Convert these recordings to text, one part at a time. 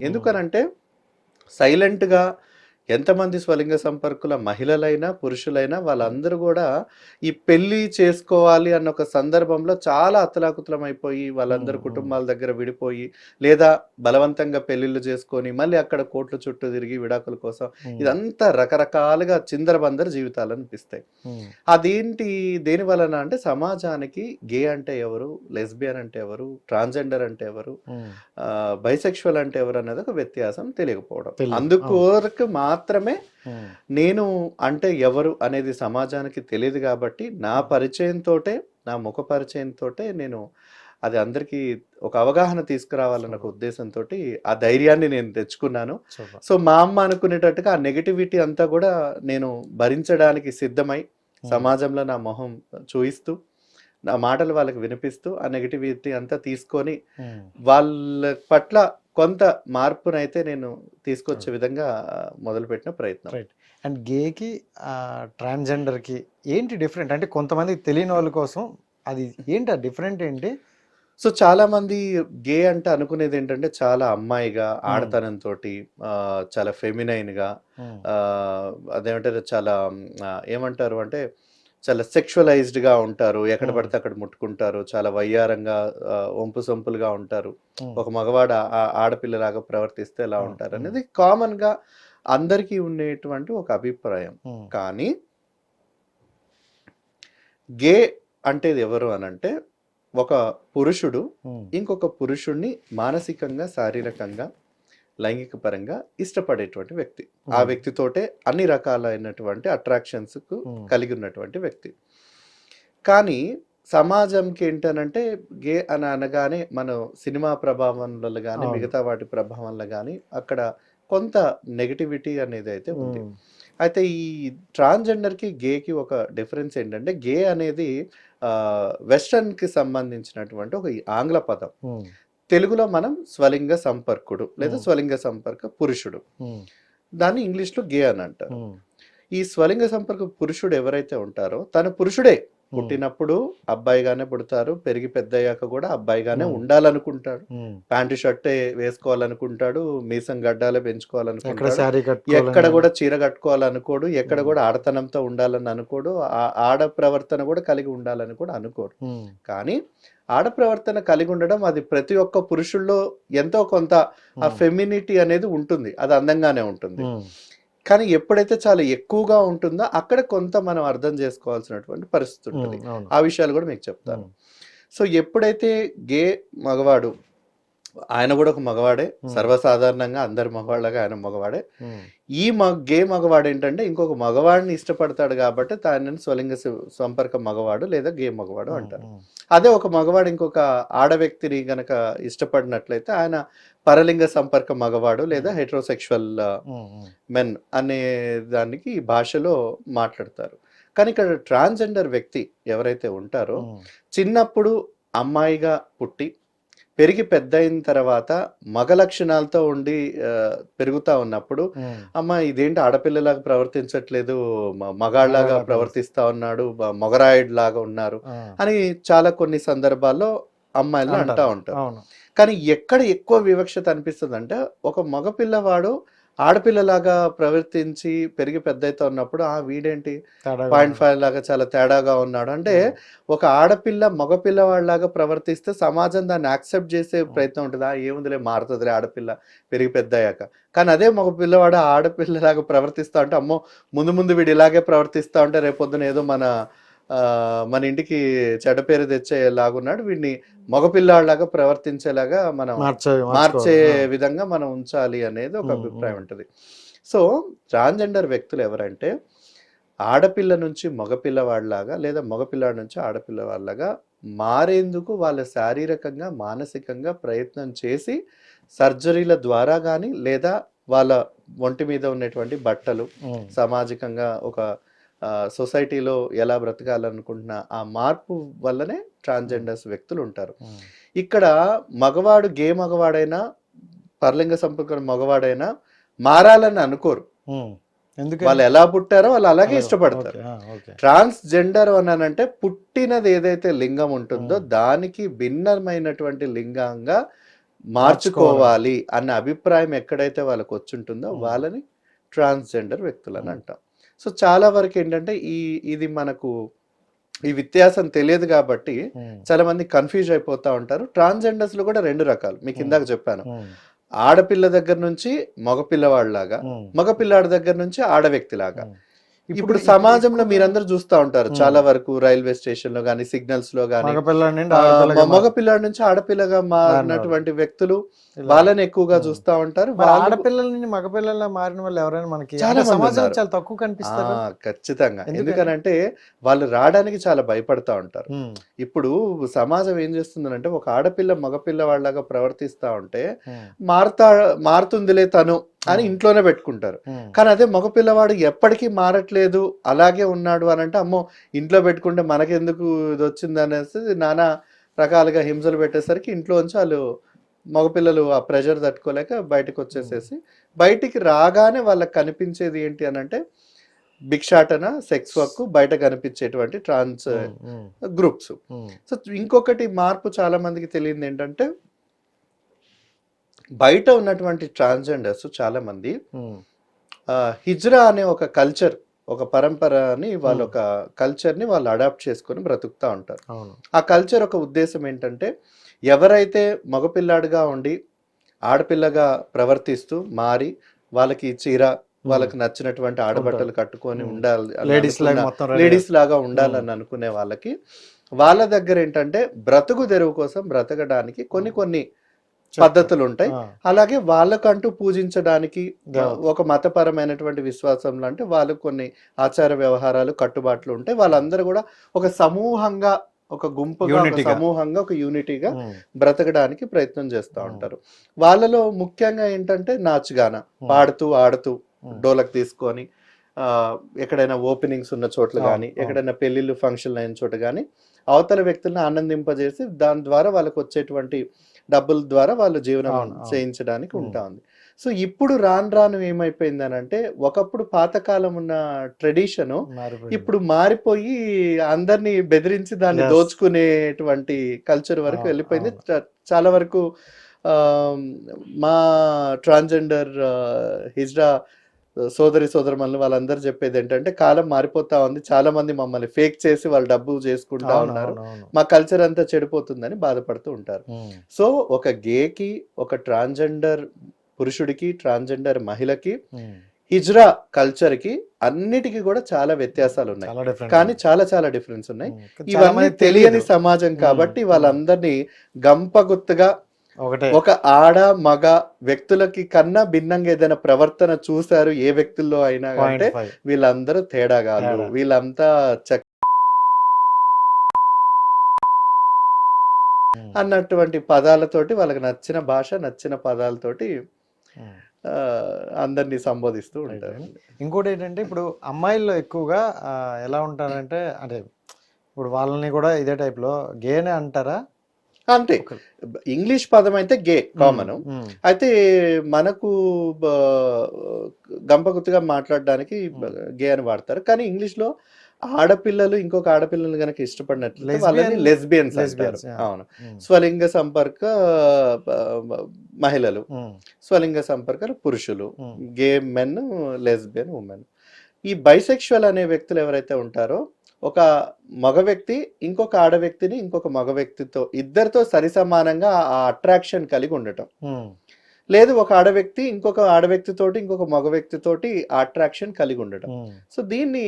ఎందుకనంటే సైలెంట్గా ఎంతమంది స్వలింగ సంపర్కుల మహిళలైనా పురుషులైనా వాళ్ళందరూ కూడా ఈ పెళ్ళి చేసుకోవాలి అన్న ఒక సందర్భంలో చాలా అతలాకుతలం అయిపోయి వాళ్ళందరూ. కుటుంబాల దగ్గర విడిపోయి లేదా బలవంతంగా పెళ్ళిళ్ళు చేసుకొని మళ్ళీ అక్కడ కోట్ల చుట్టూ తిరిగి విడాకుల కోసం ఇదంతా రకరకాలుగా చిందరబందర జీవితాలు అనిపిస్తాయి అదేంటి దేని వలన అంటే సమాజానికి గే అంటే ఎవరు లెస్బియన్ అంటే ఎవరు ట్రాన్స్జెండర్ అంటే ఎవరు బైసెక్షువల్ అంటే ఎవరు అనేది ఒక వ్యత్యాసం తెలియకపోవడం తెలియదు. అందుకు అవును. వరకు మాత్రమే నేను అంటే ఎవరు అనేది సమాజానికి తెలియదు కాబట్టి నా పరిచయంతో నా ముఖ పరిచయంతో నేను అది అందరికీ ఒక అవగాహన తీసుకురావాలన్న ఒక ఉద్దేశంతో ఆ ధైర్యాన్ని నేను తెచ్చుకున్నాను. సో మా అమ్మ అనుకునేటట్టుగా ఆ నెగిటివిటీ అంతా కూడా నేను భరించడానికి సిద్ధమై సమాజంలో నా మొహం చూయిస్తూ నా మాటలు వాళ్ళకి వినిపిస్తూ ఆ నెగిటివిటీ అంతా తీసుకొని వాళ్ళ పట్ల కొంత మార్పునైతే నేను తీసుకొచ్చే విధంగా మొదలుపెట్టిన ప్రయత్నం. Right. అండ్ గేకి ట్రాన్స్జెండర్కి ఏంటి డిఫరెంట్? అంటే కొంతమందికి తెలియని వాళ్ళ కోసం అది ఏంటి ఆ డిఫరెంట్ ఏంటి? సో చాలా మంది గే అంటే అనుకునేది ఏంటంటే చాలా అమ్మాయిగా ఆడతనంతో చాలా ఫెమినైన్గా ఆ, అదేమంటారు చాలా ఏమంటారు అంటే చాలా సెక్షువలైజ్డ్గా ఉంటారు ఎక్కడ. పడితే అక్కడ ముట్టుకుంటారు చాలా వయ్యారంగా వంపు సొంపులుగా ఉంటారు. ఒక మగవాడు ఆడపిల్లలాగా ప్రవర్తిస్తే ఎలా. ఉంటారు అనేది కామన్గా అందరికీ ఉండేటువంటి ఒక అభిప్రాయం. కానీ గే అంటే ఎవరు అనంటే ఒక పురుషుడు. ఇంకొక పురుషుణ్ణి మానసికంగా శారీరకంగా లైంగిక పరంగా ఇష్టపడేటువంటి వ్యక్తి ఆ. వ్యక్తితోటే అన్ని రకాలైనటువంటి అట్రాక్షన్స్కు Hmm. కలిగి ఉన్నటువంటి వ్యక్తి కానీ సమాజంకి ఏంటనంటే గే అని అనగానే మనం సినిమా ప్రభావం వల్ల కానీ. మిగతా వాటి ప్రభావం వల్ల కానీ అక్కడ కొంత నెగటివిటీ అనేది అయితే ఉంది. అయితే ఈ ట్రాన్స్జెండర్కి గే కి ఒక డిఫరెన్స్ ఏంటంటే గే అనేది వెస్టర్న్కి సంబంధించినటువంటి ఒక ఆంగ్ల పదం. తెలుగులో మనం స్వలింగ సంపర్కుడు లేదా Hmm. స్వలింగ సంపర్క పురుషుడు Hmm. దాన్ని ఇంగ్లీష్లో గే అని అంటారు Hmm. ఈ స్వలింగ సంపర్క పురుషుడు ఎవరైతే ఉంటారో తను పురుషుడే. పుట్టినప్పుడు అబ్బాయిగానే పుడతారు పెరిగి పెద్దయ్యాక కూడా అబ్బాయిగానే. ఉండాలనుకుంటాడు. ప్యాంటు షర్టే వేసుకోవాలనుకుంటాడు మీసం గడ్డాలే పెంచుకోవాలనుకుంటాడు ఎక్కడ కూడా చీర కట్టుకోవాలనుకోడు ఎక్కడ. కూడా ఆడతనంతో ఉండాలని అనుకోడు ఆ- ఆడ ప్రవర్తన కూడా కలిగి ఉండాలని కూడా అనుకోడు కానీ ఆడ ప్రవర్తన కలిగి ఉండడం అది ప్రతి ఒక్క పురుషుల్లో ఎంతో కొంత ఆ ఫెమినిటీ అనేది ఉంటుంది. అది అందంగానే ఉంటుంది. కానీ ఎప్పుడైతే చాలా ఎక్కువగా ఉంటుందో అక్కడ కొంత మనం అర్థం చేసుకోవాల్సినటువంటి పరిస్థితి ఉంటుంది. ఆ విషయాలు కూడా మీకు చెప్తాను. సో ఎప్పుడైతే గే మగవాడు ఆయన కూడా ఒక మగవాడే. సర్వసాధారణంగా అందరి మగవాళ్ళగా ఆయన మగవాడే. ఈ మగ గే మగవాడు ఏంటంటే ఇంకొక మగవాడిని ఇష్టపడతాడు కాబట్టి దానిని స్వలింగ సంపర్క మగవాడు లేదా గే మగవాడు అంటారు. అదే ఒక మగవాడు ఇంకొక ఆడ వ్యక్తిని గనక ఇష్టపడినట్లయితే ఆయన పరలింగ సంపర్క మగవాడు లేదా హెట్రోసెక్షువల్ మెన్ అనే దానికి ఈ భాషలో మాట్లాడతారు. కానీ ఇక్కడ ట్రాన్స్జెండర్ వ్యక్తి ఎవరైతే ఉంటారో చిన్నప్పుడు అమ్మాయిగా పుట్టి పెరిగి పెద్ద అయిన తర్వాత మగ లక్షణాలతో ఉండి పెరుగుతా ఉన్నప్పుడు అమ్మ ఇదేంటి ఆడపిల్లలాగా ప్రవర్తించట్లేదు మగాళ్ళలాగా మగాళ్ళ ప్రవర్తిస్తా ఉన్నాడు మొగరాయుడు లాగా ఉన్నారు అని చాలా కొన్ని సందర్భాల్లో అమ్మాయిలు అంటా. ఉంటారు. కానీ ఎక్కడ ఎక్కువ వివక్షత అనిపిస్తుంది అంటే ఒక మగ పిల్లవాడు ఆడపిల్లలాగా ప్రవర్తించి పెరిగి పెద్ద అవుతా ఉన్నప్పుడు ఆ వీడేంటి? పాయింట్. ఫైవ్ లాగా చాలా తేడాగా ఉన్నాడు. అంటే ఒక ఆడపిల్ల మగ పిల్లవాడిలాగా ప్రవర్తిస్తే సమాజం దాన్ని యాక్సెప్ట్ చేసే ప్రయత్నం ఉంటుంది. ఆ ఏముందిలే మారుతుందిలే ఆడపిల్ల పెరిగి పెద్ద అయ్యాక కానీ అదే మగ పిల్లవాడు ఆడపిల్లలాగా ప్రవర్తిస్తా ఉంటే అమ్మో ముందు ముందు వీడు ఇలాగే ప్రవర్తిస్తా ఉంటే రేపొద్దున ఏదో మన మన ఇంటికి చెడ్డ పేరు తెచ్చేలాగున్నాడు వీడిని మగపిల్లాడిలాగా ప్రవర్తించేలాగా మనం మార్చే. విధంగా మనం ఉంచాలి అనేది ఒక అభిప్రాయం. ఉంటుంది సో ట్రాన్స్జెండర్ వ్యక్తులు ఎవరంటే ఆడపిల్ల నుంచి మగపిల్లవాడిలాగా లేదా మగపిల్లాడి నుంచి ఆడపిల్లవాడిలాగా మారేందుకు వాళ్ళ శారీరకంగా మానసికంగా ప్రయత్నం చేసి సర్జరీల ద్వారా కానీ లేదా వాళ్ళ ఒంటి మీద ఉన్నటువంటి బట్టలు సామాజికంగా ఒక సొసైటీలో ఎలా బ్రతకాలనుకుంటున్న ఆ మార్పు వల్లనే ట్రాన్స్జెండర్స్ వ్యక్తులు ఉంటారు ఉమ్, ఇక్కడ మగవాడు గే మగవాడైనా పర్లింగ సంపర్క మగవాడైనా మారాలని అనుకోరు. ఎందుకు వాళ్ళు ఎలా పుట్టారో వాళ్ళు అలాగే ఇష్టపడతారు ఓకే. ట్రాన్స్ జెండర్ అనంటే పుట్టినది ఏదైతే లింగం ఉంటుందో Hmm. దానికి భిన్నమైనటువంటి లింగంగా మార్చుకోవాలి అన్న అభిప్రాయం ఎక్కడైతే వాళ్ళకి వచ్చుంటుందో Hmm. వాళ్ళని ట్రాన్స్జెండర్ వ్యక్తులని Hmm. అంటాం సో చాలా వరకు ఏంటంటే ఈ ఇది మనకు ఈ వ్యత్యాసం తెలియదు కాబట్టి ఉమ్, చాలా మంది కన్ఫ్యూజ్ అయిపోతా ఉంటారు. ట్రాన్స్జెండర్స్లో కూడా రెండు రకాలు. మీకు Hmm. ఇందాక చెప్పాను. ఉమ్, ఆడపిల్ల దగ్గర నుంచి మగ పిల్లవాడిలాగా ఉమ్, మగ పిల్లాడి దగ్గర నుంచి ఆడ వ్యక్తిలాగా. ఇప్పుడు సమాజంలో మీరందరూ చూస్తూ ఉంటారు. చాలా వరకు రైల్వే స్టేషన్లో కానీ సిగ్నల్స్లో కానీ మగపిల్ల నుండి ఆడపిల్లగా మగ పిల్లాడి నుంచి ఆడపిల్లగా మారినటువంటి వ్యక్తులు. వాళ్ళని ఎక్కువగా. చూస్తా ఉంటారు. మరి వాళ్ళు- ఆడపిల్లల నుండి మగపిల్లల మారిన వాళ్ళు ఎవరైనా మనకి? చాలా ఉన్నారు. చాలా తక్కువ కనిపిస్తారు. ఖచ్చితంగా. ఎందుకని? ఎందుకనంటే వాళ్ళు రావడానికి చాలా భయపడతా ఉంటారు. ఇప్పుడు సమాజం ఏం చేస్తుందంటే ఒక ఆడపిల్ల మగపిల్ల వాళ్ళగా ప్రవర్తిస్తా ఉంటే మారుతా మారుతుందిలే తను. అని Hmm. ఇంట్లోనే పెట్టుకుంటారు. ఉమ్, కానీ అదే మగపిల్లవాడు ఎప్పటికీ మారట్లేదు అలాగే ఉన్నాడు అని అంటే అమ్మో ఇంట్లో పెట్టుకుంటే మనకెందుకు ఇది వచ్చింది అనేసి నానా రకాలుగా హింసలు పెట్టేసరికి ఇంట్లో నుంచి వాళ్ళు మగపిల్లలు ఆ ప్రెషర్ తట్టుకోలేక బయటకు వచ్చేసేసి బయటికి రాగానే వాళ్ళకి కనిపించేది ఏంటి అని అంటే భిక్షాటన సెక్స్ వర్క్ బయట కనిపించేటువంటి ట్రాన్స్ గ్రూప్స్. సో ఇంకొకటి మార్పు చాలా మందికి తెలియదు ఏంటంటే బయట ఉన్నటువంటి ట్రాన్స్జెండర్స్ చాలా మంది ఆ, హిజ్రా అనే ఒక కల్చర్ ఒక పరంపరని వాళ్ళ Hmm. ఒక కల్చర్ని వాళ్ళు అడాప్ట్ చేసుకొని బ్రతుకుతూ ఉంటారు. ఆ కల్చర్ ఒక ఉద్దేశం ఏంటంటే ఎవరైతే మగపిల్లాడిగా ఉండి ఆడపిల్లగా ప్రవర్తిస్తూ మారి వాళ్ళకి చీర వాళ్ళకి నచ్చినటువంటి ఆడబట్టలు కట్టుకొని Hmm. ఉండాలి లేడీస్ లాగా లేడీస్ లాగా ఉండాలని అనుకునే వాళ్ళకి వాళ్ళ దగ్గర ఏంటంటే బ్రతుకు తెరువు కోసం బ్రతకడానికి కొన్ని కొన్ని. పద్ధతులు ఉంటాయి అలాగే వాళ్ళకంటూ పూజించడానికి. ఒక మతపరమైనటువంటి విశ్వాసంలో అంటే వాళ్ళకు కొన్ని ఆచార వ్యవహారాలు కట్టుబాట్లు ఉంటాయి. వాళ్ళందరూ కూడా ఒక సమూహంగా ఒక గుంపుగా ఒక. సమూహంగా ఒక యూనిటీగా బ్రతకడానికి ప్రయత్నం చేస్తూ. ఉంటారు. వాళ్ళలో ముఖ్యంగా ఏంటంటే నాచుగాన పాడుతూ ఆడుతూ డోలక్ తీసుకొని ఎక్కడైనా ఓపెనింగ్స్ ఉన్న చోట్ల కానీ. ఎక్కడైనా పెళ్ళిళ్ళు ఫంక్షన్లు అయిన చోట కానీ అవతల వ్యక్తులను ఆనందింపజేసి దాని ద్వారా వాళ్ళకి వచ్చేటువంటి డబ్బుల ద్వారా వాళ్ళు జీవనం. చేయించడానికి. ఉంటా ఉంది సో ఇప్పుడు రాను రాను ఏమైపోయింది అని అంటే ఒకప్పుడు పాతకాలం ఉన్న ట్రెడిషన్. ఇప్పుడు మారిపోయి అందరినీ బెదిరించి దాన్ని. దోచుకునేటువంటి కల్చర్ వరకు వెళ్ళిపోయింది చాలా వరకు మా ట్రాన్స్జెండర్ హిజ్రా సోదరి సోదరుమల్ని వాళ్ళందరూ చెప్పేది ఏంటంటే కాలం మారిపోతా ఉంది చాలా మంది మమ్మల్ని ఫేక్ చేసి వాళ్ళు డబ్బు చేసుకుంటా ఉన్నారు. మా కల్చర్ అంతా చెడిపోతుందని బాధపడుతూ ఉంటారు. సో ఒక గేకి ఒక ట్రాన్స్జెండర్ పురుషుడికి ట్రాన్స్జెండర్ మహిళకి హిజ్రా కల్చర్కి అన్నిటికీ కూడా చాలా వ్యత్యాసాలు ఉన్నాయి కానీ చాలా చాలా డిఫరెన్స్ ఉన్నాయి. ఇవన్నీ తెలియని. సమాజం కాబట్టి. వాళ్ళందరినీ గంపగుత్తుగా ఒక ఆడ మగ వ్యక్తులకి కన్నా భిన్నంగా ఏదైనా ప్రవర్తన చూశారు ఏ వ్యక్తుల్లో అయినా అంటే వీళ్ళందరూ తేడాగాలు తేడా. వీళ్ళంతా చక్ ఉమ్, అన్నటువంటి పదాలతోటి వాళ్ళకి నచ్చిన భాష నచ్చిన పదాలతోటి. ఆ, అందరినీ సంబోధిస్తూ ఉంటారు. ఇంకోటి ఏంటంటే ఇప్పుడు అమ్మాయిల్లో ఎక్కువగా ఎలా ఉంటారంటే అంటే ఇప్పుడు వాళ్ళని కూడా ఇదే టైప్లో గేనే అంటారా? అంతే. ఇంగ్లీష్ పదం అయితే గే కామన్. అయితే మనకు గంపగుత్తుగా మాట్లాడడానికి గే అని వాడతారు. కానీ ఇంగ్లీష్లో ఆడపిల్లలు ఇంకొక ఆడపిల్లలు గనక ఇష్టపడినట్లయితే వాళ్ళని లెస్బియన్స్ అంటారు. అవును. స్వలింగ సంపర్క మహిళలు. స్వలింగ సంపర్క పురుషులు. గే మెన్ లెస్బియన్ ఉమెన్ ఈ బైసెక్షువల్ అనే వ్యక్తులు ఎవరైతే ఉంటారో ఒక మగ వ్యక్తి ఇంకొక ఆడ వ్యక్తిని ఇంకొక మగ వ్యక్తితో ఇద్దరితో సరి సమానంగా ఆ అట్రాక్షన్ కలిగి ఉండటం. లేదు ఒక ఆడ వ్యక్తి ఇంకొక ఆడ వ్యక్తితోటి ఇంకొక మగ వ్యక్తితోటి అట్రాక్షన్ కలిగి ఉండటం. సో దీన్ని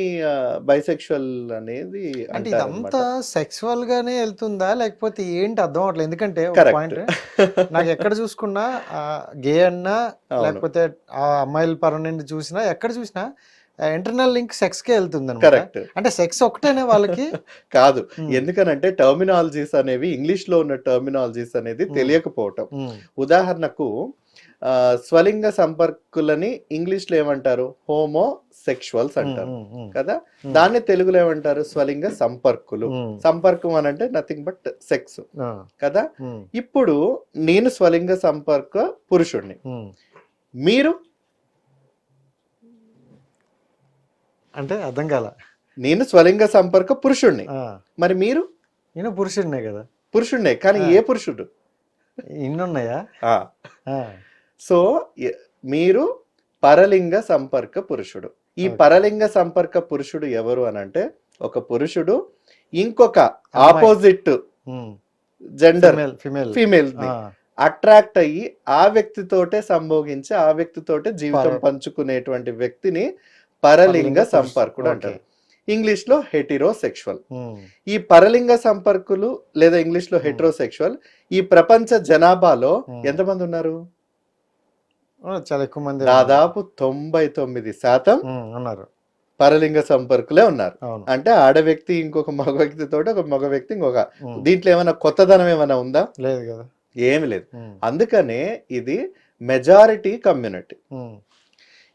బైసెక్షువల్ అనేది అంటే. ఇదంతా సెక్సువల్ గానే వెళ్తుందా లేకపోతే ఏంటి అర్థం అవట్లేదు ఎందుకంటే. పాయింట్ నాకు ఎక్కడ చూసుకున్నా గే అన్నా. లేకపోతే ఆ అమ్మాయిల పరం నుండి చూసినా ఎక్కడ చూసినా ఇంటర్నల్ లింక్ సెక్స్ కే వెళ్తుంది కరెక్ట్ అంటే సెక్స్ ఒకటేనే వాళ్ళకి? కాదు. ఉమ్, ఎందుకనంటే టర్మినాలజీస్ అనేవి ఇంగ్లీష్లో ఉన్న టర్మినాలజీస్ అనేది Hmm. తెలియకపోవటం. ఉమ్, ఉదాహరణకు స్వలింగ సంపర్కులని ఇంగ్లీష్లో ఏమంటారు? హోమో సెక్షువల్స్ అంటారు. కదా? దాన్ని తెలుగులో ఏమంటారు? స్వలింగ సంపర్కులు. సంపర్కం అని అంటే నథింగ్ బట్ సెక్స్ కదా? ఇప్పుడు నేను స్వలింగ సంపర్క పురుషుణ్ణి. మీరు అంటే అర్థం కాల. నేను స్వలింగ సంపర్క పురుషుణ్ణి. మరి మీరు? నేను పురుషుడినే కదా. పురుషుణ్ణే కానీ. ఏ పురుషుడు? ఇన్ని ఉన్నాయా ఆ. ఆ, సో మీరు పరలింగ సంపర్క పురుషుడు. ఈ. పరలింగ సంపర్క పురుషుడు ఎవరు అని అంటే ఒక పురుషుడు ఇంకొక. Opposite gender. Female female. Attract అయ్యి ఆ వ్యక్తితోటే సంభోగించి ఆ వ్యక్తితోటే జీవితం పంచుకునేటువంటి వ్యక్తిని పరలింగ సంపర్కుడు. అంటారు. ఇంగ్లీష్లో హెటిరోసెక్షువల్ ఈ పరలింగ సంపర్కులు లేదా ఇంగ్లీష్లో. హెటిరోసెక్షువల్ ఈ ప్రపంచ జనాభాలో. ఎంతమంది ఉన్నారు? చాలా ఎక్కువ మంది దాదాపు తొంభై తొమ్మిది శాతం ఉన్నారు. పరలింగ సంపర్కులే ఉన్నారు. అంటే ఆడ వ్యక్తి ఇంకొక మగ వ్యక్తితో ఒక మగ వ్యక్తి ఇంకొక దీంట్లో ఏమైనా కొత్తదనం ఏమైనా ఉందా? లేదు కదా. ఏమి లేదు. అందుకనే ఇది మెజారిటీ కమ్యూనిటీ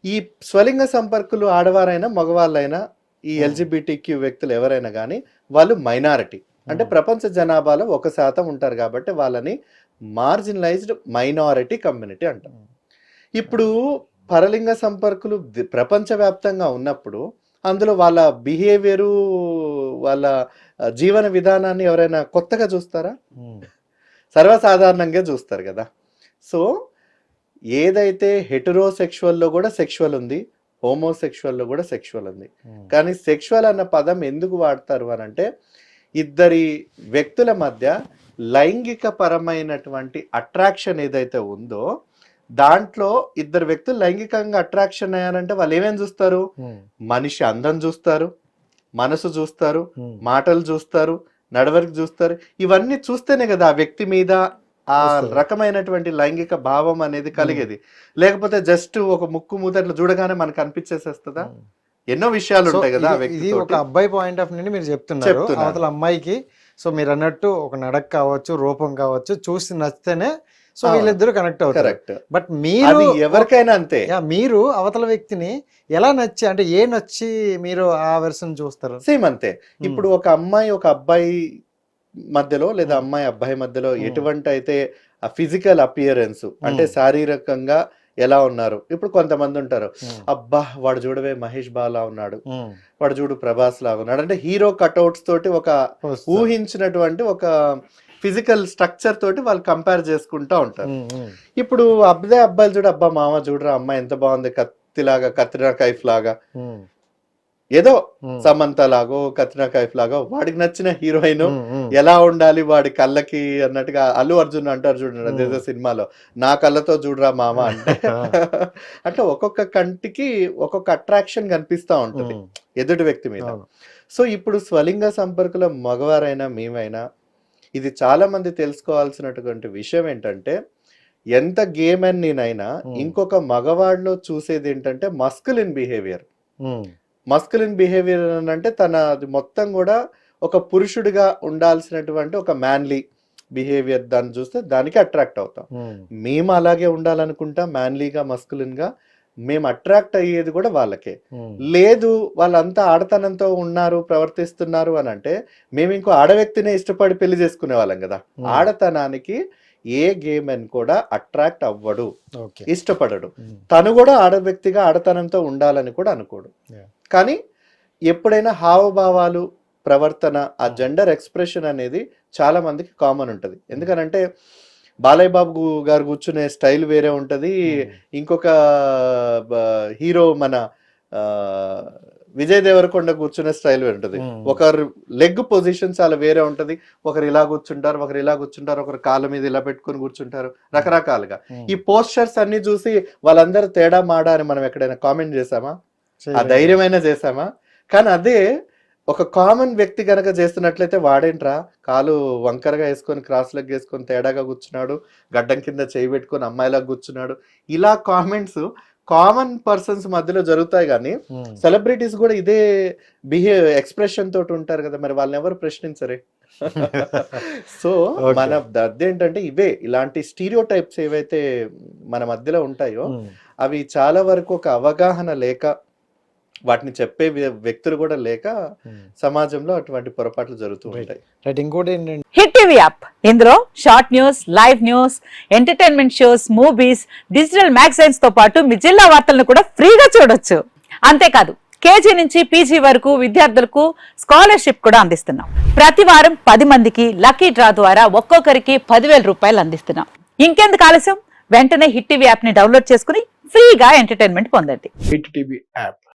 ఈ స్వలింగ సంపర్కులు ఆడవారైనా మగవాళ్ళైనా ఈ Hmm. ఎల్జిబిటి క్యూ వ్యక్తులు ఎవరైనా కానీ వాళ్ళు మైనారిటీ. అంటే ఉమ్, ప్రపంచ జనాభాలో ఒక శాతం ఉంటారు కాబట్టి వాళ్ళని మార్జినలైజ్డ్ మైనారిటీ కమ్యూనిటీ అంటారు ఉమ్, ఇప్పుడు పరలింగ సంపర్కులు ప్రపంచవ్యాప్తంగా ఉన్నప్పుడు అందులో వాళ్ళ బిహేవియరు వాళ్ళ జీవన విధానాన్ని ఎవరైనా కొత్తగా చూస్తారా? సర్వసాధారణంగా చూస్తారు కదా. సో ఏదైతే హెటరోసెక్షువల్లో కూడా సెక్షువల్ ఉంది హోమోసెక్షువల్లో కూడా సెక్షువల్ ఉంది. ఉమ్, కానీ సెక్షువల్ అన్న పదం ఎందుకు వాడతారు అని అంటే ఇద్దరి వ్యక్తుల మధ్య లైంగిక పరమైనటువంటి అట్రాక్షన్ ఏదైతే ఉందో దాంట్లో ఇద్దరు వ్యక్తులు లైంగికంగా అట్రాక్షన్ అయ్యారంటే వాళ్ళు ఏమేమి చూస్తారు? ఉమ్, మనిషి అందం చూస్తారు మనసు చూస్తారు ఉమ్, మాటలు చూస్తారు నడవడిక చూస్తారు. ఇవన్నీ చూస్తేనే కదా ఆ వ్యక్తి మీద ఆ. రకమైనటువంటి లైంగిక భావం అనేది కలిగేది. లేకపోతే జస్ట్ ఒక ముక్కు మూతట్లు చూడగానే మనకు అనిపించేసేస్తుందా. ఎన్నో విషయాలు ఉంటాయి కదా ఇది- ఒక అబ్బాయి పాయింట్ ఆఫ్ నుండి మీరు చెప్తున్నారు. అవతల అమ్మాయికి సో మీరు అన్నట్టు ఒక నడక కావచ్చు రూపం కావచ్చు చూసి నచ్చితేనే సో. వీళ్ళిద్దరు కనెక్ట్ అవుతారు. బట్ మీరు ఎవరికైనా అంతే. మీరు అవతల వ్యక్తిని ఎలా నచ్చి అంటే ఏ నచ్చి మీరు ఆ వెర్షన్ చూస్తారు? సేమ్ అంతే. ఇప్పుడు ఒక అమ్మాయి ఒక అబ్బాయి మధ్యలో లేదా Hmm. అమ్మాయి అబ్బాయి మధ్యలో Hmm. ఎటువంటి అయితే ఆ ఫిజికల్ అపియరెన్స్ అంటే Hmm. శారీరకంగా ఎలా ఉన్నారు. ఇప్పుడు కొంతమంది ఉంటారు అబ్బా వాడు చూడవే మహేష్ బాలా ఉన్నాడు. వాడు చూడు ప్రభాస్ లాగా ఉన్నాడు. అంటే హీరో కట్అవుట్స్ తోటి ఒక. ఊహించినటువంటి ఒక ఫిజికల్ స్ట్రక్చర్ తోటి వాళ్ళు కంపేర్ చేసుకుంటా ఉంటారు. ఇప్పుడు అబ్బాయి అబ్బాయిలు చూడు అబ్బా మామ చూడరా అమ్మాయి ఎంత బాగుంది కత్తిలాగా కత్రినా కైఫ్ లాగా. ఏదో సమంత లాగో కత్రినా కైఫ్ లాగో వాడికి నచ్చిన హీరోయిన్ ఎలా ఉండాలి వాడి కళ్ళకి అన్నట్టుగా అల్లు అర్జున్ అంటారు చూడండి అదేదో సినిమాలో. నా కళ్ళతో చూడరా మామ అంటే. అంటే ఒక్కొక్క కంటికి ఒక్కొక్క అట్రాక్షన్ కనిపిస్తా ఉంటది ఎదుటి వ్యక్తి మీద. సో ఇప్పుడు స్వలింగ సంపర్కుల మగవారైనా మేమైనా ఇది చాలా మంది తెలుసుకోవాల్సినటువంటి విషయం ఏంటంటే ఎంత గేమ్ అని నేనైనా. ఇంకొక మగవాడిలో చూసేది ఏంటంటే మస్కులిన్ బిహేవియర్ మస్కులిన్ బిహేవియర్ అంటే తన అది మొత్తం కూడా ఒక పురుషుడిగా ఉండాల్సినటువంటి ఒక మ్యాన్లీ బిహేవియర్ దాన్ని చూస్తే దానికి అట్రాక్ట్ అవుతాం. ఉమ్, మేము అలాగే ఉండాలనుకుంటాం మ్యాన్లీగా మస్కులిన్గా మేము అట్రాక్ట్ అయ్యేది కూడా వాళ్ళకే. ఉమ్, లేదు వాళ్ళంతా ఆడతనంతో ఉన్నారు ప్రవర్తిస్తున్నారు అని అంటే మేము ఇంకో ఆడ వ్యక్తినే ఇష్టపడి పెళ్ళి చేసుకునే వాళ్ళం కదా. Hmm. ఆడతనానికి ఏ గేమ్ అని కూడా అట్రాక్ట్ అవ్వడు ఇష్టపడడు. తను కూడా ఆడ వ్యక్తిగా ఆడతనంతో ఉండాలని కూడా అనుకోడు. కానీ ఎప్పుడైనా హావభావాలు ప్రవర్తన ఆ. జెండర్ ఎక్స్ప్రెషన్ అనేది చాలా మందికి కామన్ ఉంటది. ఎందుకనంటే బాలయ్య బాబు గారు కూర్చునే స్టైల్ వేరే ఉంటది. ఇంకొక హీరో మన విజయ్ దేవరకొండ కూర్చునే స్టైల్ వేరే ఉంటది. ఉమ్, ఒకరు లెగ్ పొజిషన్ చాలా వేరే ఉంటది. ఒకరు ఇలా కూర్చుంటారు ఒకరు ఇలా కూర్చుంటారు ఒకరు కాళ్ళ మీద ఇలా పెట్టుకొని కూర్చుంటారు రకరకాలుగా. ఈ పోస్టర్స్ అన్ని చూసి వాళ్ళందరూ తేడా మాడా అని మనం ఎక్కడైనా కామెంట్ చేసామా ఆ. ధైర్యమైనా చేసామా కానీ అదే ఒక కామన్ వ్యక్తి గనక చేస్తున్నట్లయితే వాడేంట్రా? కాలు వంకరగా వేసుకొని క్రాస్ లెగ్ వేసుకొని తేడాగా కూర్చున్నాడు గడ్డం కింద చేయి పెట్టుకొని అమ్మాయిలా కూర్చున్నాడు. ఇలా కామెంట్స్ కామన్ పర్సన్స్ మధ్యలో జరుగుతాయి కానీ ఉమ్, సెలబ్రిటీస్ కూడా ఇదే బిహేవ్ ఎక్స్ప్రెషన్ తోటి ఉంటారు కదా మరి వాళ్ళని ఎవరు ప్రశ్నించరే? సో. మన అదేంటంటే ఇవే ఇలాంటి స్టీరియో టైప్స్ ఏవైతే మన మధ్యలో ఉంటాయో ఉమ్, అవి చాలా వరకు ఒక అవగాహన లేక వాటిని చెప్పే వ్య- వ్యక్తులు కూడా లేక ఉమ్. సమాజంలో అటువంటి పొరపాట్లు జరుగుతూ. ఉంటాయి. రైట్ ఇంకోటి ఏంటంటే హిట్ టీవీ యాప్ ఇందులో short news live news entertainment shows movies digital మ్యాగజైన్స్తో పాటు మీ జిల్లా వార్తలను కూడా ఫ్రీగా చూడొచ్చు. అంతేకాదు కేజీ నుంచి పీజీ వరకు విద్యార్థులకు స్కాలర్షిప్ కూడా అందిస్తున్నాం. ప్రతి వారం పది మందికి లక్కీ డ్రా ద్వారా ఒక్కొక్కరికి పదివేల రూపాయలు అందిస్తున్నాం. ఇంకెందుకు ఆలస్యం? వెంటనే హిట్ టీవీ యాప్ని డౌన్లోడ్ చేసుకుని ఫ్రీగా ఎంటర్టైన్మెంట్ పొందండి. Hit TV app